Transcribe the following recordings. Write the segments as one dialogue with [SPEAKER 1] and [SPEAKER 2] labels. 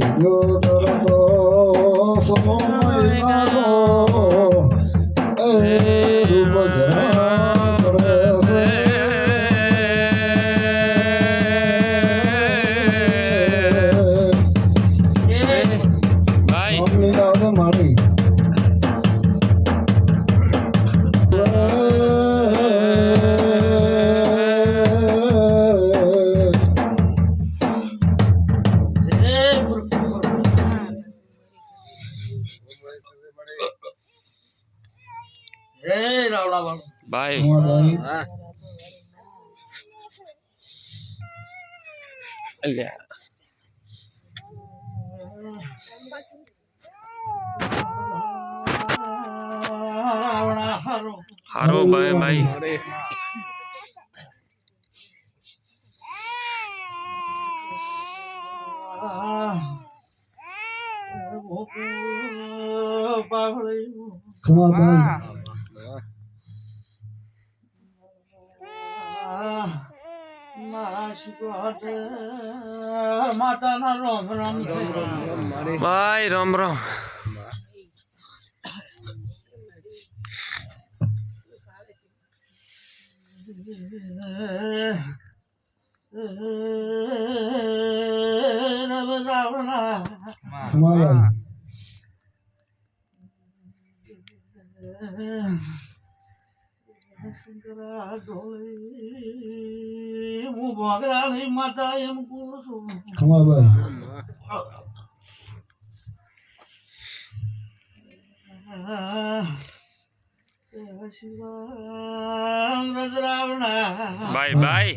[SPEAKER 1] ભાઈ
[SPEAKER 2] હારો
[SPEAKER 1] હારો ભાઈ ભાઈ
[SPEAKER 2] અરે
[SPEAKER 3] ખમા
[SPEAKER 2] માતાના રોમ રોમ છે
[SPEAKER 1] ભાઈ રામ રામ
[SPEAKER 2] રાવણા
[SPEAKER 3] ખમા
[SPEAKER 2] હું ભોગરાળી માતા એમ કહું છું
[SPEAKER 3] ખમા ભાઈ
[SPEAKER 2] શિવામ
[SPEAKER 1] ભાઈ ભાઈ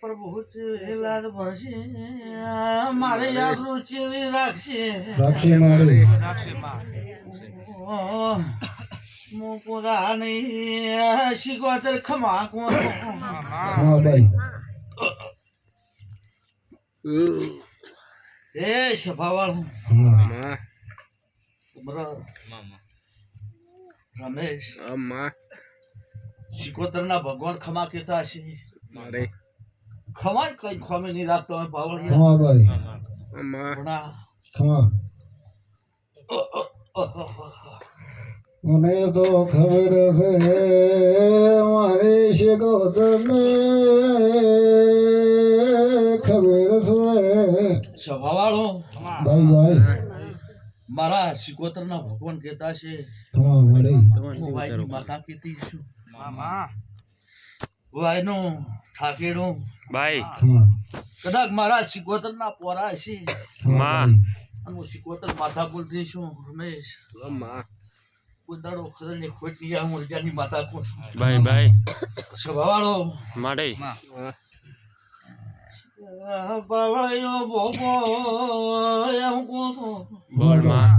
[SPEAKER 2] પ્રભુ લાદ ભરશે મારે યાદનું રાખશે રાખશે
[SPEAKER 3] મારે મારી
[SPEAKER 2] મોકોદા નહીં શીખવાતર ખમા કોણ
[SPEAKER 3] ખમા. ભાઈ
[SPEAKER 2] એ સભાવાળ
[SPEAKER 3] ખમા.
[SPEAKER 2] બરાબર રમેશ
[SPEAKER 3] આમાં
[SPEAKER 2] શિકોતરના ભગવાન ખમા કહેતા હશે
[SPEAKER 3] મારે
[SPEAKER 2] ખમાય કઈ ખમે નહીં રાખતો અમે
[SPEAKER 1] ખમાભાઈ
[SPEAKER 3] આમાં
[SPEAKER 2] ભણા
[SPEAKER 1] ખમા મને તો ખબર છે મારી શિકોતરને ખબર છે.
[SPEAKER 2] સભાવાળો
[SPEAKER 1] ભાઈ ભાઈ.
[SPEAKER 2] મારા શિકોતરના ભગવાન કહેતા છે. માતા કહેતી છું. ભાઈનું ઠાકેડું
[SPEAKER 3] ભાઈ.
[SPEAKER 2] કદાચ મારા શિકોતરના પોરા છે
[SPEAKER 3] માં.
[SPEAKER 2] હું શિકોતર માથા બોલતી છું રમેશ.
[SPEAKER 3] આમાં
[SPEAKER 2] કોઈ દાડો ખોટ નહીં હું રજાની માતા કોણ?
[SPEAKER 3] ભાઈ ભાઈ.
[SPEAKER 2] પાવળિયો બોબો એમ કહું છું?
[SPEAKER 3] બોલમાં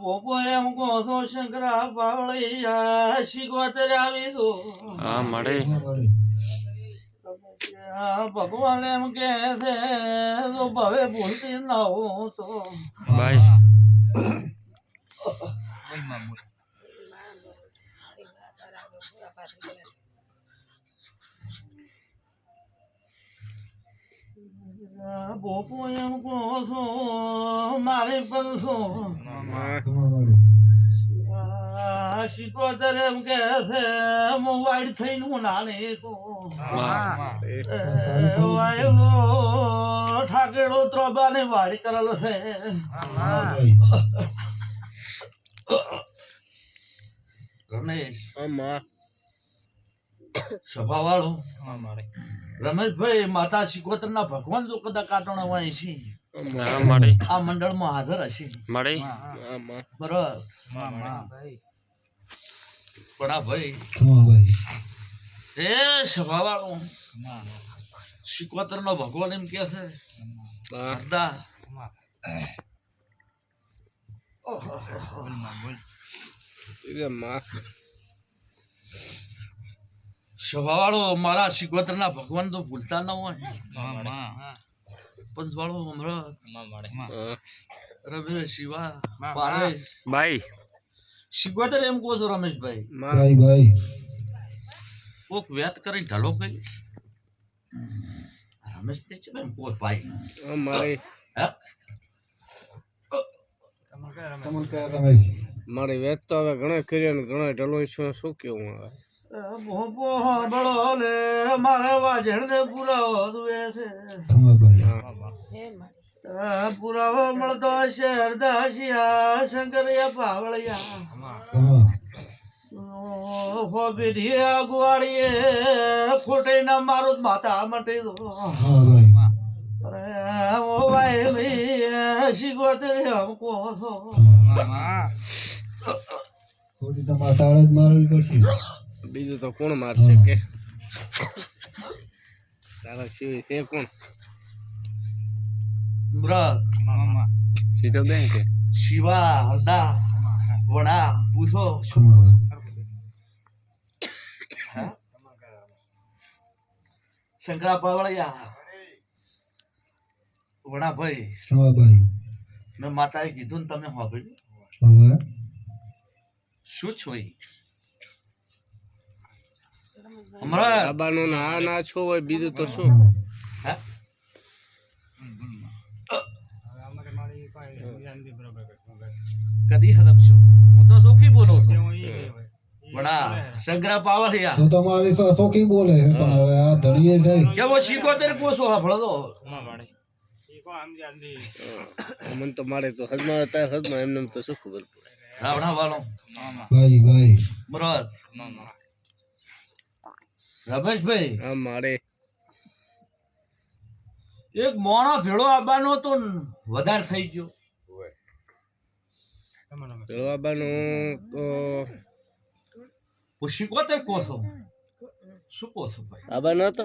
[SPEAKER 2] બોબો એમ કહો છો? શંકરા પાવળિયા શિકોતર આવીશું
[SPEAKER 3] હા મળે
[SPEAKER 1] મળી
[SPEAKER 2] ભગવાન એમ કે છે તો ભવે ભૂલતી ના હો તો
[SPEAKER 3] ભાઈ.
[SPEAKER 2] બોપો એમ કહો છો મારે પણ શું?
[SPEAKER 3] આમાં
[SPEAKER 1] ખમા
[SPEAKER 2] એમ કે છે હું થઈને હું નાની છું.
[SPEAKER 3] માં.
[SPEAKER 2] વાયલો ઠાકેડો વાડી કરેલો છે.
[SPEAKER 1] ભાઈ
[SPEAKER 2] રમેશ
[SPEAKER 3] આમાં.
[SPEAKER 2] સભાવાળો રમેશભાઈ માતા શિકોતર ના ભગવાન જો કદાચ કાટણો હોય છે
[SPEAKER 3] હા મારે
[SPEAKER 2] આ મંડળમાં હાજર હશે. બડા ભાઈ. એ સભાવાળો. શિકોતર નો ભગવાન એમ કે છે.
[SPEAKER 3] માં.
[SPEAKER 2] સભાવાળો મારા શિકોતર ના ભગવાન તો ભૂલતા ન હોય. પંચવાળો. શિવા
[SPEAKER 3] ભાઈ.
[SPEAKER 2] શિકોતર એમ કહો છો રમેશભાઈ?
[SPEAKER 1] ભાઈ ભાઈ.
[SPEAKER 2] કોક વ્યાત કરી ઢાલો ભાઈ રમેશ તે છે એમ કોક ભાઈ.
[SPEAKER 3] મારે
[SPEAKER 1] કયા રમેશ?
[SPEAKER 3] મારે વેચ તો હવે ઘણો કર્યો ને ઘણો ઢલો છું શું કેવું હવે?
[SPEAKER 2] ભોપો બળો લે મારે વાજણ પુરાવો દુએ છે પુરાવો મળતો હશે હરદાસિયા શંકરિયા પાવળિયા હો પેઢી અગવાડીએ ખોટે ના મારું માતા મટી દો ઓ ભાઈ ભાઈ શીખવતરી હમકો છો
[SPEAKER 1] ખોટી તાળ જ મારવી પડશે.
[SPEAKER 3] બીજું તો કોણ મારશે કે? તારા સિવાય છે કોણ? સીધો બેન કે?
[SPEAKER 2] શિવા હરદા વડા પૂછો. શંકરા પાવળિયા. વણા ભાઈ મેં માતાએ કીધું ને તમે સાંભળ્યું
[SPEAKER 1] હવે.
[SPEAKER 2] શું છો ઈ? હમણાં
[SPEAKER 3] બાબાનું ના ના છો હોય બીજું તો શું?
[SPEAKER 2] હે? કદી હદપશો હું તો સુખી બોલું છું. શંકરા પાવળિયા
[SPEAKER 1] તો શોખી બોલે પણ હવે આ ધડીએ જાય
[SPEAKER 2] કેવો શીખોતેર કોસો હાફળો તો.
[SPEAKER 3] મન તો મારે તો હજમાં હતા હજમાં એમને તો શું ખબર પડે.
[SPEAKER 2] રાવણા વાળો
[SPEAKER 1] ભાઈ ભાઈ.
[SPEAKER 2] મુરત રમેશભાઈ
[SPEAKER 3] હા મારે.
[SPEAKER 2] એક મોણો ભેળો આવવાનો તો વધારે થઈ ગયો.
[SPEAKER 3] ભેળો આવવાનો તો
[SPEAKER 2] હું શીખોતેર કોસો શું કોસો ભાઈ?
[SPEAKER 3] આવવાનો નતો?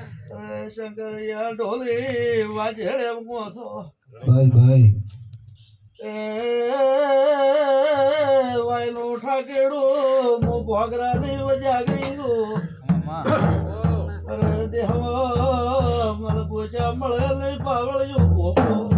[SPEAKER 2] શંકરિયા ઢોલી કહો છો
[SPEAKER 1] ભાઈ ભાઈ.
[SPEAKER 2] એ વાયલો મો ભોગરાની વજાગરી અરે દેહ મળ પોચા મળે ને પાવળ ભોગો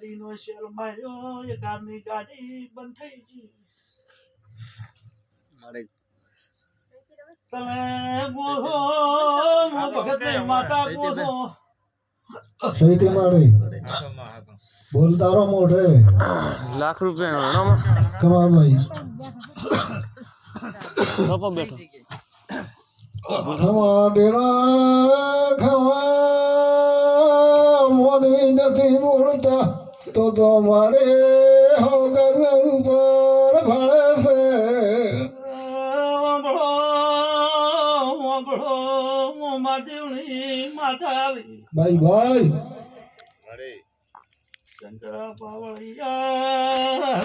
[SPEAKER 2] ગાડીનો શેલ માર્યો એ કારની ગાડી બંધ થઈ ગઈ.
[SPEAKER 3] મારે
[SPEAKER 2] તમે બોલો હું ભગત માતા બોલો.
[SPEAKER 1] સૈટી મારી બોલ તારો મોઢે.
[SPEAKER 4] લાખ રૂપિયા
[SPEAKER 1] કમા ભાઈ. ખમા ડેરા ખમા મોનવી નથી બોલતા. તો તો મારે હો ઉપર
[SPEAKER 2] માતા
[SPEAKER 1] ભાઈ ભાઈ.
[SPEAKER 2] શંકરા પાવળિયા